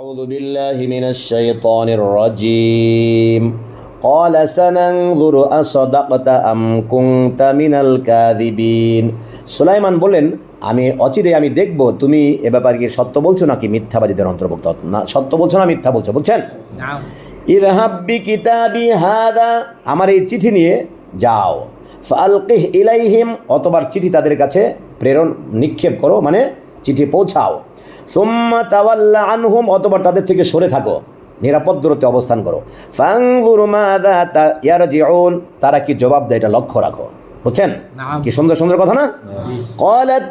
أعوذ بالله من الشيطان الرجيم قال سننظر أصدقت أم كنت من الكاذبين সুলাইমান বলেন আমি অচিরে আমি দেখব তুমি এ ব্যাপারে কি সত্য বলছো নাকি মিথ্যাবাদীদের অন্তর্ভুক্ত না সত্য বলছো না মিথ্যা বলছো বুঝছেন নাম ইদহাব বিকিতাবি হাদা আমার এই চিঠি নিয়ে যাও ফালকিহ ইলাইহিম অতবার চিঠি তাদের কাছে প্রেরণ নিক্ষেপ করো মানে চিঠি পৌঁছাও। সুম্মা তাওয়াল্লা আনহুম অতবার তাদের থেকে সরে থাকো। নিরাপদ দূরত্বে অবস্থান করো। ফাংগুর মাদা তা ইয়ারজিউন তারা কি জবাব দেয় এটা লক্ষ্য রাখো। বুঝছেন? কি সুন্দর সুন্দর কথা না? কলাত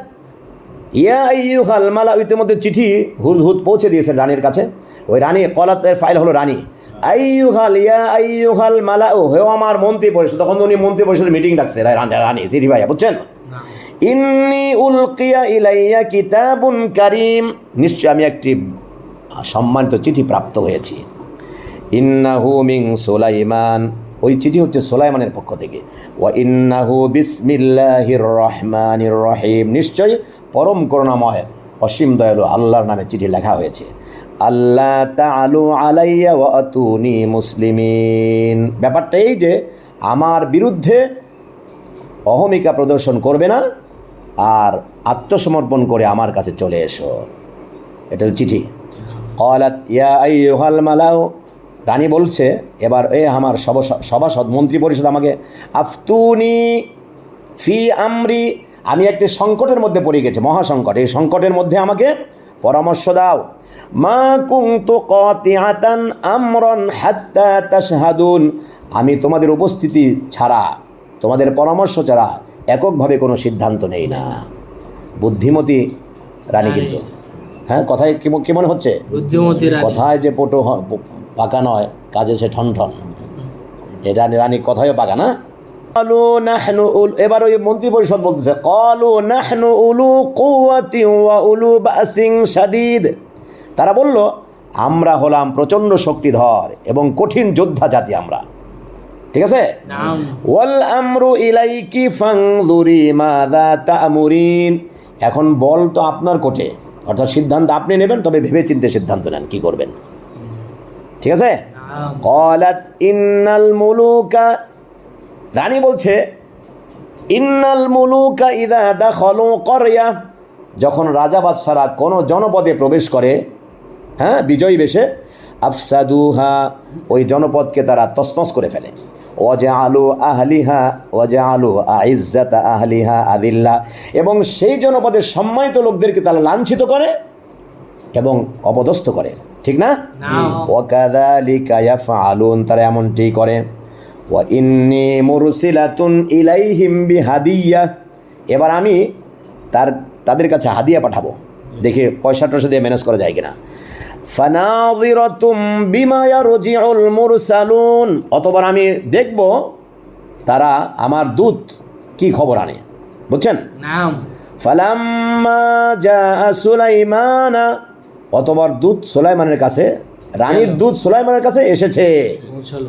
ইয়া আইয়ুহাল মালা ইতিমধ্যে চিঠি হুদহুদ পৌঁছে দিয়েছেন রানীর কাছে। ওই রানী কলাতের ফাইল হলো রানী। আইয়ুহাল ইয়া আইয়ুহাল মালা ও হেও আমার মন্ত্রী পরিষদ। তখন উনি মন্ত্রী পরিষদের মিটিং ডাকছে রানী রানী ভাইয়া বুঝছেন? ইন্নি উলকিয়া ইলাইয়া কিতাবুন কারিম। নিশ্চয় আমি একটি সম্মানিত চিঠি প্রাপ্ত হয়েছি। ইন্নাহু মিং সোলাইমান। ওই চিঠি হচ্ছে সোলাইমানের পক্ষ থেকে। ওয়া ইন্নাহু বিসমিল্লাহির রহমানির রহিম। নিশ্চয় পরম করুণাময়, অসীম দয়ালু আল্লাহর নামে চিঠি লেখা হয়েছে। আল্লাহ তাআলু আলাইয়া ওয়া আতুনি মুসলিমিন। ব্যাপারটা এই যে, আমার বিরুদ্ধে অহমিকা প্রদর্শন করবে না আর আত্মসমর্পণ করে আমার কাছে চলে এসো। এটা চিঠি। কলাত, ইয়া আইয়ুহাল মালাউ। রানী বলছে, এবার এ আমার সভা- সভাসদ, মন্ত্রী পরিষদ আমাকে, আফতুনি ফি আমরি। আমি একটি সংকটের মধ্যে পড়ে গেছি মহাসংকট এই সংকটের মধ্যে আমাকে পরামর্শ দাও। মা কুংতু কতিআতান আমরন হাত্তা তাশহাদুন। আমি তোমাদের উপস্থিতি ছাড়া, তোমাদের পরামর্শ ছাড়া এককভাবে কোনো সিদ্ধান্ত নেই না। বুদ্ধিমতী রানী কিন্তু। হ্যাঁ কথায় কি কি মনে হচ্ছে? বুদ্ধিমতী কথায় যে পটো হ- পাকা নয় কাজে সে ঠন ঠন। এটা রানী কথায়ও পাকা না? কলু নাহনু উল এবার ওই মন্ত্রী পরিষদ বলতেছে কলু নাহনু উলু কুয়াতি ওয়া উলু বাসিং শাদীদ। তারা বলল আমরা হলাম প্রচণ্ড শক্তিধর এবং কঠিন যোদ্ধা জাতি আমরা। ঠিক আছে? ওয়াল আমরু ইলাইকি ফাংদুরি মাদা তা'মুরিন। এখন বল তো আপনার কোটে। অর্থাৎ সিদ্ধান্ত আপনি নেবেন তবে ভেবে চিন্তে সিদ্ধান্ত নেন কি করবেন? ঠিক আছে? কলাত ইন্নাল মুলুকা রানী বলছে ইন্নাল মুলুকা ইদা দাখলু করয়া। যখন রাজা বাদশারা কোনো জনপদে প্রবেশ করে হ্যাঁ বিজয়ী বেশে আফসাদুহা ওই জনপদকে তারা তসনস করে ফেলে। ওজে আলু আহলিহা ওজে আলু আইজ্জাত আহলিহা আদিল্লা। এবং সেই জনপদের সম্মানিত লোকদেরকে তারা লাঞ্ছিত করে এবং অপদস্থ করে। ঠিক না? ওয়াকাদালিকা ইয়াফআলুন তারা এমনটি করে। ওয়া ইন্নি মুরসিলাতুন ইলাইহিম বিহাদিয়া। এবার আমি তার তাদের কাছে হাদিয়া পাঠাবো। দেখে পয়সা টয়সা দিয়ে ম্যানেজ করা যায় কিনা। মুরসালুন। অতবার আমি দেখব তারা আমার দূত কি খবর আনে। বুঝছেন? ফালাম্মা জা সুলাইমানা। অতবার দূত সুলাইমানের কাছে রানীর দূত সুলাইমানের কাছে এসেছে।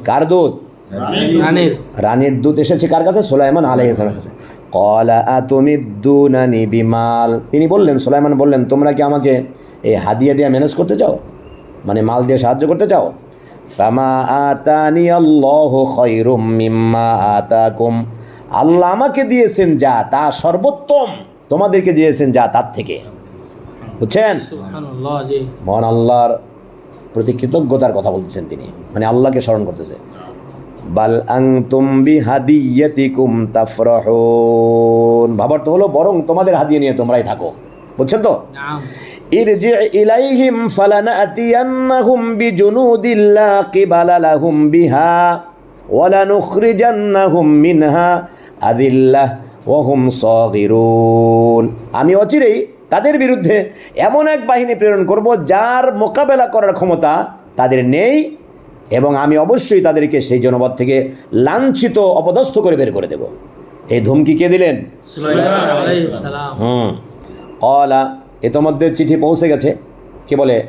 কার দূত? রানীর। রানীর দূত এসেছে কার কাছে? সোলাইমান আলাইহিসসালামের কাছে। কলা আতুমিদ্দুনানি বিমাল। তিনি বললেন সোলাইমান বললেন তোমরা কি আমাকে এই হাদিয়া দিয়ে ম্যানেজ করতে চাও? মানে মাল দিয়ে সাহায্য করতে চাও? ফামা আতানি আল্লাহ খৈরুম মিম্মা আতাকুম। আল্লাহ আমাকে দিয়েছেন যা তা সর্বোত্তম। তোমাদেরকে দিয়েছেন যা তার থেকে। বুঝছেন? মহান আল্লাহর প্রতি কৃতজ্ঞতার কথা বলতেছেন তিনি। মানে আল্লাহকে স্মরণ করতেছে। বাল আংতুম বিহাদিয়াতিকুম তাফরাহুন। ভাবার তো হলো বরং তোমাদের হাদিয়ে নিয়ে তোমরাই থাকো। বুঝছেন তো? ইরজি ইলাইহিম ফালানাতিয়ান্নাহুম বিজুনুদিল্লা কিবালা লাহুম বিহা ওয়ালানুখরিজান্নাহুম মিনহা আদিল্লাহ ওয়াহুম সাগিরুন। আমি অচিরেই তাদের বিরুদ্ধে এমন এক বাহিনী প্রেরণ করব যার মোকাবেলা করার ক্ষমতা তাদের নেই। এবং আমি অবশ্যই তাদেরকে সেই জনপদ থেকে লাঞ্ছিত অপদস্থ করে বের করে দেব। এই ধুমকি কে দিলেন? হুম। কলা ইতোমধ্যে চিঠি পৌঁছে গেছে। কি বলে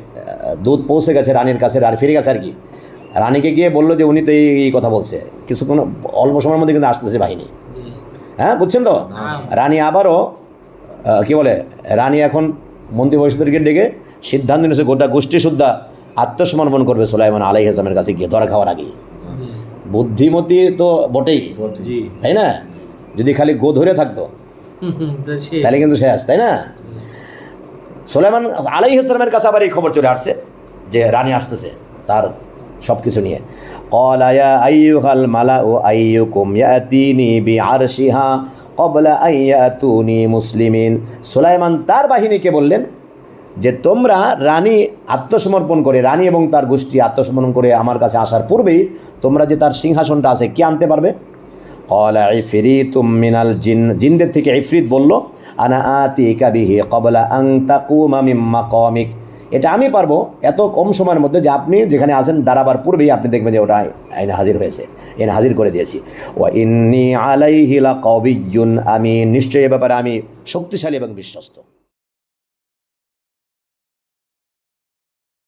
দুধ পৌঁছে গেছে রানীর কাছে রানী ফিরে গেছে আর কি। রানীকে গিয়ে বলল যে উনি তো এই কথা বলছে। কিছুক্ষণ অল্প সময়ের মধ্যে কিন্তু আসতেছে বাহিনী। হ্যাঁ বুঝছেন তো? রানী আবারও কি বলে রানী এখন মন্ত্রী পরিষদকে ডেকে সিদ্ধান্ত নিয়েছে গোটা গোষ্ঠী সুদ্ধা আত্মসমর্পণ করবে সোলাইমান আলাই হাসামের কাছে গিয়ে ধরা খাওয়ার আগে বুদ্ধিমতি তো বটেই। তাই না? যদি খালি গো ধরে থাকতো তাহলে কিন্তু শেষ তাই না? সোলাইমান আলাই হাসলামের কাছে আবার এই খবর চলে আসছে যে রানী আসতেছে তার সব কিছু নিয়ে কলায়া আইয়ুহাল মালা ও আইয়ুকুম ইয়াতিনি বি আরশিহা কবলা আইয়াতুনি মুসলিমিন। সুলাইমান তার বাহিনীকে বললেন যে তোমরা রানী আত্মসমর্পণ করে, রানী এবং তার গোষ্ঠী আত্মসমর্পণ করে আমার কাছে আসার পূর্বেই তোমরা যে তার সিংহাসনটা আছে, কে আনতে পারবে? কলা তুম মিনাল জিন জিনদের থেকে ইফরিত বলল, আনা আতি কাবিহি কবলা আং তাকুমামিম্মা কমিক এটা আমি পারব এত কম সময়ের মধ্যে যে আপনি যেখানে আসেন দাঁড়াবার পূর্বেই আপনি দেখবেন যে ওটা আইন হাজির হয়েছে, এনে হাজির করে দিয়েছি। ও ইন্নি আলাইহিলা কবিজুন আমি নিশ্চয়ই এ ব্যাপারে আমি শক্তিশালী এবং বিশ্বস্ত।